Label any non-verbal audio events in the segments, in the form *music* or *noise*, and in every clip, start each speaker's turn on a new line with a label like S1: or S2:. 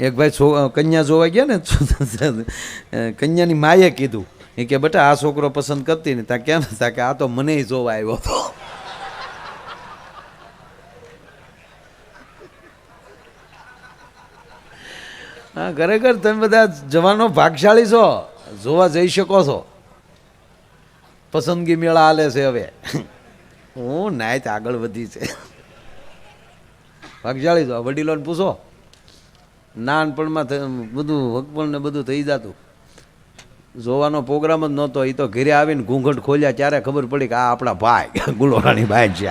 S1: એક ભાઈ કન્યા જોવા ગયા ને કન્યાની માએ કીધું. એ કે, બેટા, આ છોકરો પસંદ કરતી ને ત્યાં કેમ? તા કે, આ તો મને જોવા આવ્યો હતો. હા, ખરેખર તમે બધા જવાનો ભાગશાળી છો. જોવા જઈ શકો છો. પસંદગી મેળા હાલે છે હવે. હું નાયત આગળ વધી છે. ભાગશાળી છો. વડીલોને પૂછો. નાનપણમાં બધું વકપણ ને બધું થઈ જતું. જોવાનો પ્રોગ્રામ જ નહોતો એ તો ઘરે આવીને ઘૂંઘટ ખોલ્યા, ત્યારે ખબર પડી કે આ આપણા ભાઈ, *laughs* ગુલોરાની ભાઈ છે?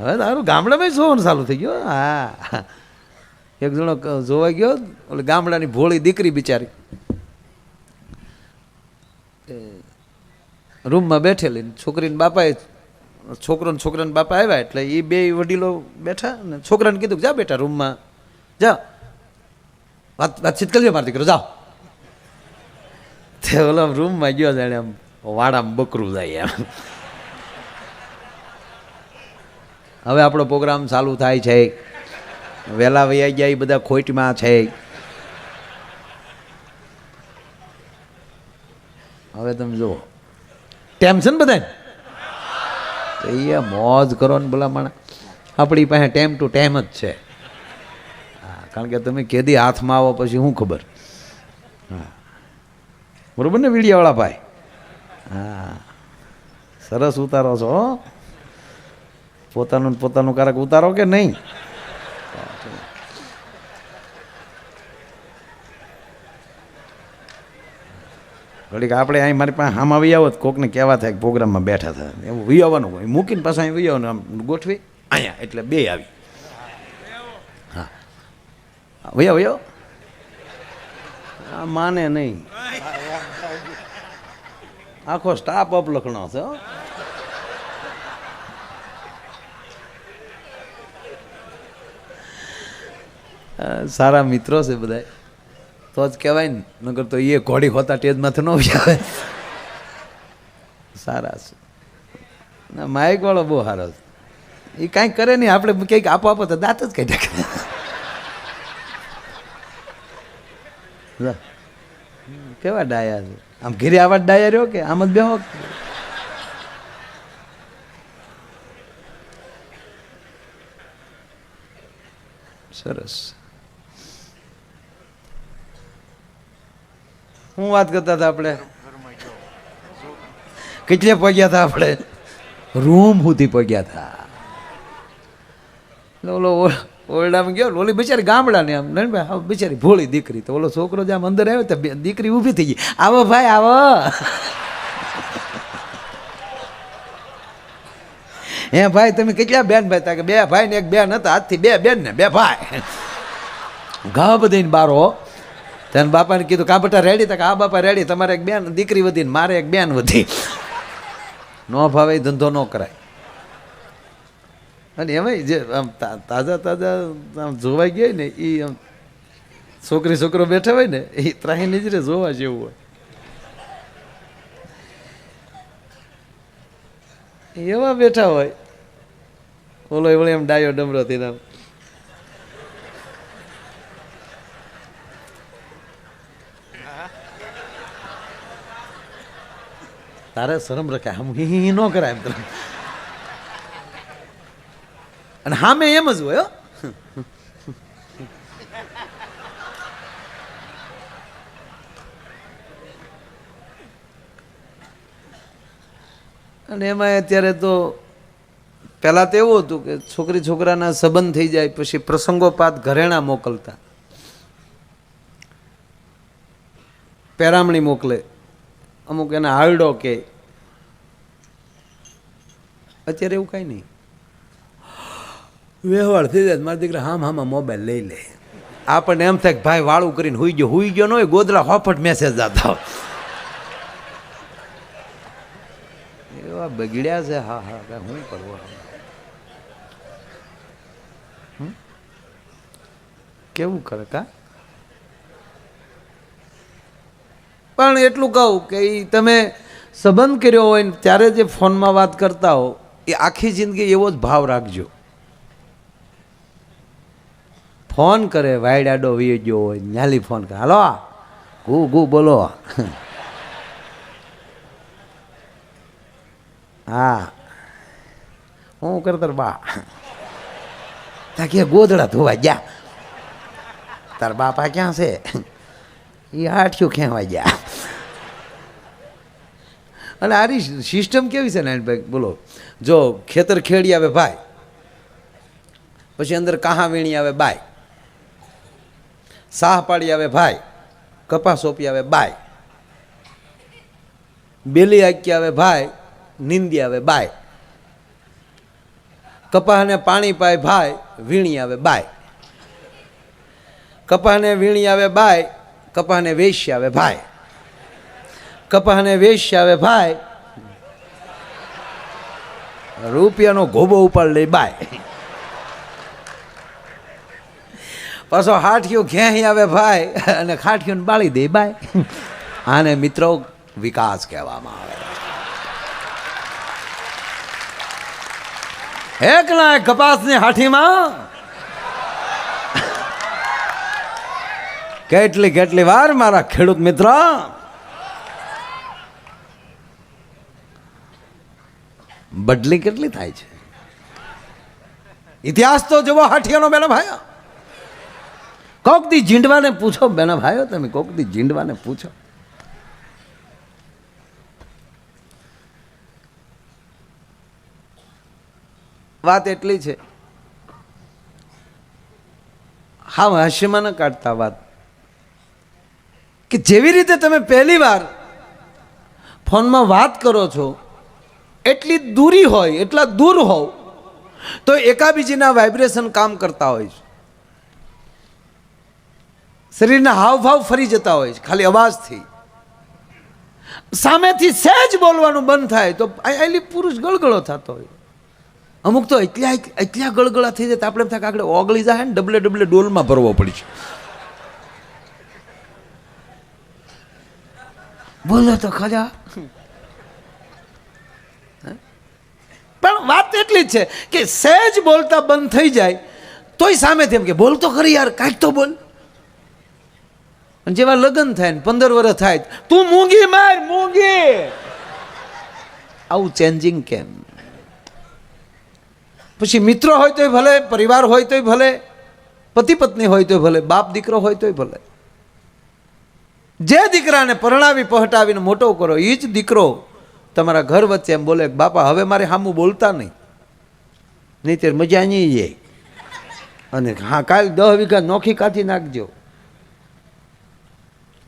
S1: હવે તારું ગામડામાં જોવાનું ચાલુ થઈ ગયું, હા? એક જણો જોવા ગયો, ઓલે ગામડાની ભોળી દીકરી બિચારી. રૂમમાં બેઠેલી છોકરીને બાપાએ છોકરો ને છોકરાને બાપા આવ્યા એટલે એ બે વડીલો બેઠા ને છોકરાને કીધું જા બેટા રૂમમાં. જા. વાત વાતચીત કરજો મારો દીકરો, જાઓ. તે ઓલા રૂમમાં ગયો જાણે આમ વાડામાં બકરું જાય એમ. હવે આપણો પ્રોગ્રામ ચાલુ થાય છે. વહેલા વૈયા ગયા એ બધા ખોટમાં છે. હવે તમે જુઓ. ટેન્શન બધાને તો એ મોજ કરો ને ભલામણ માણા આપણી પાસે ટાઈમ ટુ ટાઈમ જ છે. કારણ કે તમે કેદી હાથમાં આવો પછી શું ખબર? હા. બરોબર ને વીડિયાવાળા ભાઈ? હા. સરસ ઉતારો છો. પોતાનું પોતાનું કારક ઉતારો કે નહીં? ઘડીક આપણે અહીં મારી પાસે આમ આવી આવો કોકને કહેવા થાય પ્રોગ્રામમાં બેઠા થાય એવું વી હોય. મૂકીને પાછા અહીં વી આમ ગોઠવી. અહીંયા, એટલે બે આવી. હા. વયો વયો આ માને નહીં. આખો સ્ટાફ અપ લખણો છે. સારા મિત્રો છે બધા તો જ કહેવાય ને નગર તો એ ઘોડી હોતા ટેજમાંથી ન આવે સારા છે. ના માઇક વાળો બહુ સારો છે. એ કાંઈ કરે નહીં, આપણે કંઈક આપો આપો તો દાંત જ કહી નાખે. કેવા ડાયા છે? આમ ઘેરે આવા જ ડાયા રહ્યો કે આમ જ બેહો? સરસ. શું વાત કરતા હતા આપણે? કેટલે પગ્યા હતા આપણે? રૂમ સુધી પગ્યા હતા. ઓલો ઓરડામાં ગયો ઓલી બિચારી ગામડાની આમ નહીં ભાઈ બિચારી ભોળી દીકરી તો ઓલો છોકરો જેમ અંદર આવ્યો તો દીકરી ઊભી થઈ ગઈ. આવો ભાઈ, આવો. *laughs* હે ભાઈ, તમે કેટલા બેન ભાઈ? તા કે બે ભાઈ ને એક બેન હતા. આજથી બે બેન ને બે ભાઈ. ઘા બધી બારો. તેને બાપાને કીધું કા રેડી તા આ બાપા રેડી તમારે એક બેન, દીકરી વધી મારે એક બેન વધી. *laughs* નો ભાવે ધંધો ન કરાય. અને એમાંય જે આમ તાજા તાજા આમ જોવાઈ ગયા ને એ આમ છોકરી છોકરો બેઠા હોય ને એ ત્રાહી નજરે જોવા જેવું હોય. એવા બેઠા હોય. ઓલો એવડે એમ ડાયો ડમરો થઈને તારે શરમ રખાય આમ હી ન કરાય એમ તને અને હામે એમ જ હોય, હો. અને એમાં અત્યારે તો પહેલાં તો એવું હતું કે છોકરી છોકરાના સંબંધ થઈ જાય, પછી પ્રસંગોપાત ઘરેણા મોકલતા. પેરામણી મોકલે. અમુક એને હારડો કે. અત્યારે એવું કાંઈ નહીં. વ્યવહાર થઈ જાય મારા દીકરા હામ હામાં મોબાઈલ લઈ લે. આપણને એમ થાય કે ભાઈ વાળું કરીને હુઈ ગયો. હુઈ ગયો ન હોય ગોદરા હોફટ મેસેજ આવતા એવા બગડ્યા છે. હા હા શું કરવું? કેવું કરે કા? પણ એટલું કહું કે એ તમે સંબંધ કર્યો હોય ને ત્યારે જે ફોનમાં વાત કરતા હો, એ આખી જિંદગી એવો જ ભાવ રાખજો. ફોન કરે વાયડાડો આડો ગયો હોય, ન્યાલી ફોન કરે, હાલો ગુ ગુ, બોલો હા. હું કરતર બા. તા કે ગોદડા ધોવા ગયા. તાર બાપા ક્યાં છે? એ હાઠિયું ખેંવા ગયા. અને આરી સિસ્ટમ કેવી છે નાનભાઈ બોલો. જો ખેતર ખેડી આવે ભાઈ, પછી અંદર કાહા વીણી આવે બાય સાહ પાડી આવે ભાઈ, કપાસ સોંપી આવે બાય બેલી આકી આવે ભાઈ, નિંદી આવે બાય કપાહને પાણી પાય ભાઈ, વીણી આવે બાય કપાહને વીણી આવે બાય કપાહને વેશ્ય આવે ભાઈ. કપાને વેશ્ય આવે ભાઈ. રૂપિયાનો ગોબો ઉપાડ લઈ બાય. પાછો હાઠિયો ક્યાંય આવે ભાઈ અને ખાઠિયોને બાળી દે બાય. આને મિત્રો વિકાસ કહેવામાં આવે. એકલા કપાસની હાઠીમાં કેટલી કેટલી વાર મારા ખેડૂત મિત્ર? બદલી કેટલી થાય છે? ઇતિહાસ તો જુઓ હાઠિયાનો બેનો ભાઈ કોક દી જીંડવાને પૂછો, બેના ભાઈઓ, તમે કોક દી જીંડવાને પૂછો. વાત એટલી છે. હા હાસ્યમાં ન કાઢતા વાત. કે જેવી રીતે તમે પહેલી વાર ફોનમાં વાત કરો છો, એટલી દૂરી હોય, એટલા દૂર હોવ, તો એકાબીજીના વાઇબ્રેશન કામ કરતા હોય છે. શરીરના હાવભાવ ફરી જતા હોય છે, ખાલી અવાજથી. સામેથી સહેજ બોલવાનું બંધ થાય, તો આલી પુરુષ ગળગળો થતો હોય. અમુક તો એટલા એટલા ગળગળા થઈ જાય આપણે થાય કે આગળ ઓગળી જાય ને, ડબલે ડબલે ડોલમાં ભરવો પડશે બોલો તો ખરા. પણ વાત એટલી જ છે કે સહેજ બોલતા બંધ થઈ જાય, તોય સામેથી એમ કે, બોલ તો ખરી યાર કાંઈક તો બોલ. જેવા લગ્ન થાય ને, પંદર વર્ષ થાય તું મૂંગી માર, મૂંગી. આવું ચેન્જિંગ કેમ? પછી મિત્રો હોય તોય ભલે, પરિવાર હોય તોય ભલે પતિ પત્ની હોય તોય ભલે બાપ દીકરો હોય તોય ભલે. જે દીકરાને પરણાવી પહટાવીને મોટો કરો એ જ દીકરો તમારા ઘર વચ્ચે એમ બોલે, બાપા, હવે મારે સામું બોલતા નહીં. નહીં મજા નહીં જાય અને હા, કાલ દહ વીઘા નોખી કાઢી નાખજો.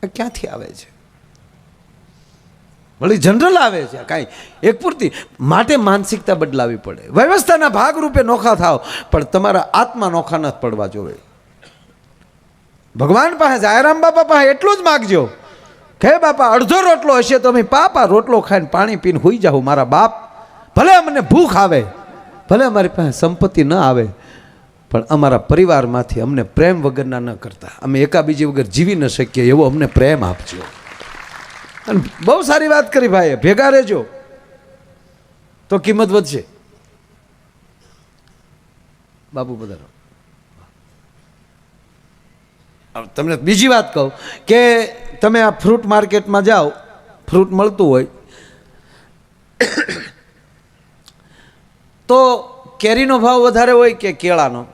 S1: આ ક્યાંથી આવે છે? વળી જનરલ આવે છે કાંઈ. એક પૂરતી માટે માનસિકતા બદલાવી પડે. વ્યવસ્થાના ભાગરૂપે નોખા થાવ પણ તમારા આત્મા નોખા ન પડવા જોવે ભગવાન પાસે જાયરામ બાપા પાસે એટલું જ માગજો કે બાપા, અડધો રોટલો હશે તો અમે પાપા રોટલો ખાઈને પાણી પીને હોઈ જાઉં, મારા બાપ. ભલે અમને ભૂખ આવે, ભલે અમારી પાસે સંપત્તિ ન આવે, પણ અમારા પરિવારમાંથી અમને પ્રેમ વગરના ન કરતા. અમે એકાબીજી વગર જીવી ન શકીએ એવો અમને પ્રેમ આપજો. અને બહુ સારી વાત કરી ભાઈએ, ભેગા રહેજો. તો કિંમત વધશે. બાપુ બધારો હવે તમને બીજી વાત કહું કે તમે આ ફ્રૂટ માર્કેટમાં જાઓ, ફ્રૂટ મળતું હોય, તો કેરીનો ભાવ વધારે હોય કે કેળાનો?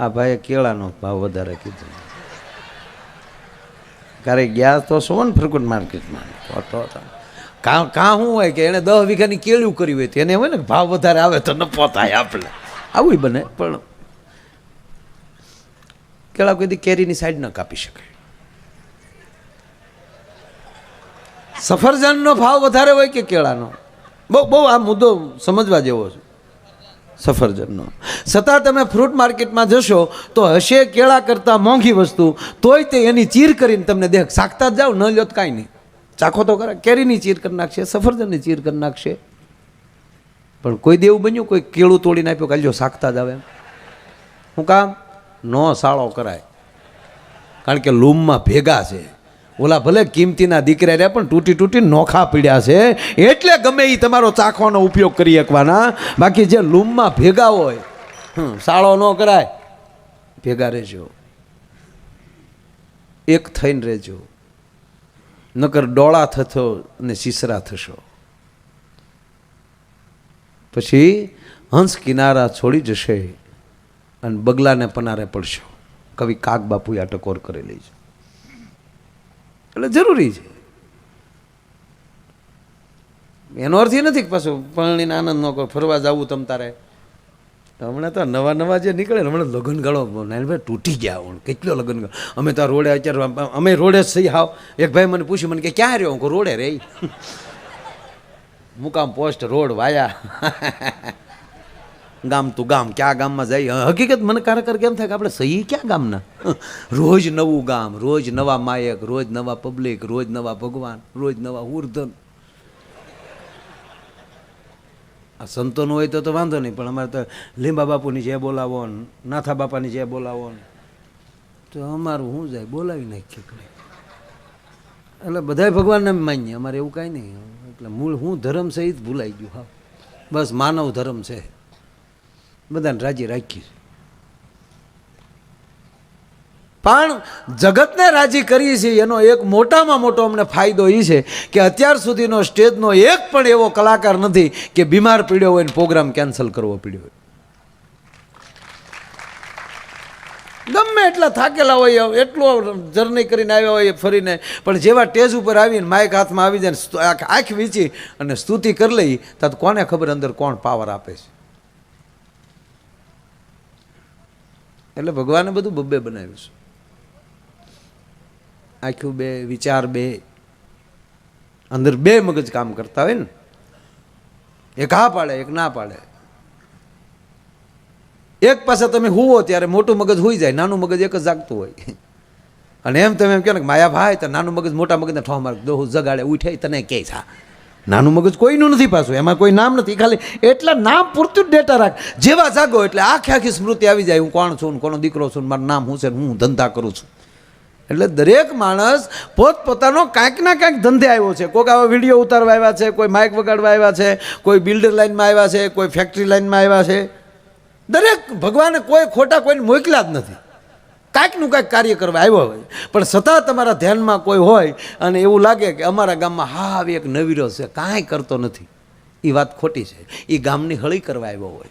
S1: આ ભાઈએ કેળાનો ભાવ વધારે કીધો. ક્યારેક ગયા તો શું ને ફ્રૂટ માર્કેટમાં? તો. કાં કાં શું હોય કે એણે દસ વીઘાની કેળું કરી હોય તો એને હોય ને ભાવ વધારે આવે તો નફો થાય આપણે આવું બને, પણ કેળા કોઈ કેરીની સાઈડ ન કાપી શકાય. સફરજનનો ભાવ વધારે હોય કે કેળાનો? બહુ બહુ આ મુદ્દો સમજવા જેવો છે. સફરજનનો. છતાં તમે ફ્રૂટ માર્કેટમાં જશો, તો હશે કેળા કરતાં મોંઘી વસ્તુ, તોય તે એની ચીર કરીને તમને દેખ શાકતા જ જાઓ, ન લ્યો તો કાંઈ નહીં. ચાખો તો ખરા, કેરીની ચીર કરી નાખશે, સફરજનની ચીર કરી નાખશે. પણ કોઈ દેવું બન્યું, કોઈ કેળું તોડીને આપ્યું કાલજો શાકતા જ આવે હું કામ? નો સાળો કરાય. કારણ કે લૂમમાં ભેગા છે. ઓલા ભલે કિંમતીના દીકરા રહ્યા પણ તૂટી તૂટી નોખા પીડ્યા છે. એટલે ગમે એ તમારો ચાખવાનો ઉપયોગ કરી શકવાના. બાકી જે લૂમમાં ભેગા હોય સાળો ન કરાય, ભેગા રહેજો. એક થઈને રહેજો. નકર ડોળા થશો અને સીસરા થશો. પછી હંસ કિનારા છોડી જશે અને બગલાને પનારે પડશો. કવિ કાક બાપુએ આ ટકોર કરેલી છે. એટલે જરૂરી છે. એનો અર્થ એ નથી પાછું પરણીને આનંદ ન કરો, ફરવા જવું તમ તારે. હમણાં તો નવા નવા જે નીકળે ને, હમણાં લગ્ન ગાળો નાનભાઈ તૂટી ગયા હું કેટલો લગ્ન ગાળો? અમે તો રોડે અત્યારે, અમે રોડે જ થઈ હાવ. એક ભાઈ મને પૂછ્યું, મને કે, ક્યાં રહ્યો? હું રોડે રે મુકામ પોસ્ટ રોડ વાયા. ગામ તું ગામ, ક્યાં ગામમાં જાય હકીકત મને કારકર કેમ થાય કે આપણે સહી ક્યાં ગામના? રોજ નવું ગામ, રોજ નવા માયક, રોજ નવા પબ્લિક રોજ નવા ભગવાન, રોજ નવા ઉર્ધન આ સંતોનું હોય તો તો વાંધો નહીં, પણ અમારે તો લીંબા બાપુની જે બોલાવો નાથા બાપાની જે બોલાવો તો અમારું શું જાય, બોલાવી નાખીએ એટલે બધા ભગવાનને માન્ય અમારે એવું કાંઈ નહીં. એટલે મૂળ હું ધર્મ છે એ જ ભૂલાઈ ગયું, હા. બસ માનવ ધર્મ છે. બધાને રાજી રાખીએ પણ જગતને રાજી કરીએ છીએ, એનો એક મોટામાં મોટો અમને ફાયદો એ છે કે અત્યાર સુધીનો સ્ટેજનો એક પણ એવો કલાકાર નથી કે બીમાર પીડ્યો હોય ને પ્રોગ્રામ કેન્સલ કરવો પડ્યો હોય. ગમે એટલા થાકેલા હોય, એટલો જર્ની કરીને આવ્યા હોય ફરીને. પણ જેવા ટેજ ઉપર આવીને માઇક હાથમાં આવી જાય આંખ વીંચી અને સ્તુતિ કરી લઈ, તો કોને ખબર અંદર કોણ પાવર આપે છે? એટલે ભગવાને બધું બબ્બે બનાવ્યું છે. આખું બે, વિચાર બે. અંદર બે મગજ કામ કરતા હોય ને. એક હા પાડે, એક ના પાડે. એક પાસે તમે હુવો ત્યારે મોટું મગજ હોઈ જાય, નાનું મગજ એક જ જાગતું હોય. અને એમ તમે એમ કહો ને માયા ભાઈ તો નાનું મગજ મોટા મગજને ઠો માર, દો જગાડે, ઉઠે, તને કહે છે નાનું મગજ કોઈનું નથી પાછું, એમાં કોઈ નામ નથી, ખાલી એટલા નામ પૂરતું જ ડેટા રાખ. જેવા જાગો એટલે આખી આખી સ્મૃતિ આવી જાય, હું કોણ છું કોનો દીકરો છું મારું નામ હું છે હું ધંધા કરું છું. એટલે દરેક માણસ પોતપોતાનો કાંઈક ના કાંઈક ધંધે આવ્યો છે. કોઈક આવા વીડિયો ઉતારવા આવ્યા છે, કોઈ માઇક વગાડવા આવ્યા છે, કોઈ બિલ્ડર લાઇનમાં આવ્યા છે, કોઈ ફેક્ટરી લાઇનમાં આવ્યા છે. દરેક ભગવાને કોઈ ખોટા કોઈને મોકલ્યા જ નથી. કાંઈકનું કાંઈક કાર્ય કરવા આવ્યો હોય. પણ છતાં તમારા ધ્યાનમાં કોઈ હોય અને એવું લાગે કે અમારા ગામમાં હા, આવી એક નવીરો છે. કાંઈ કરતો નથી. એ વાત ખોટી છે. એ ગામની હળી કરવા આવ્યો હોય.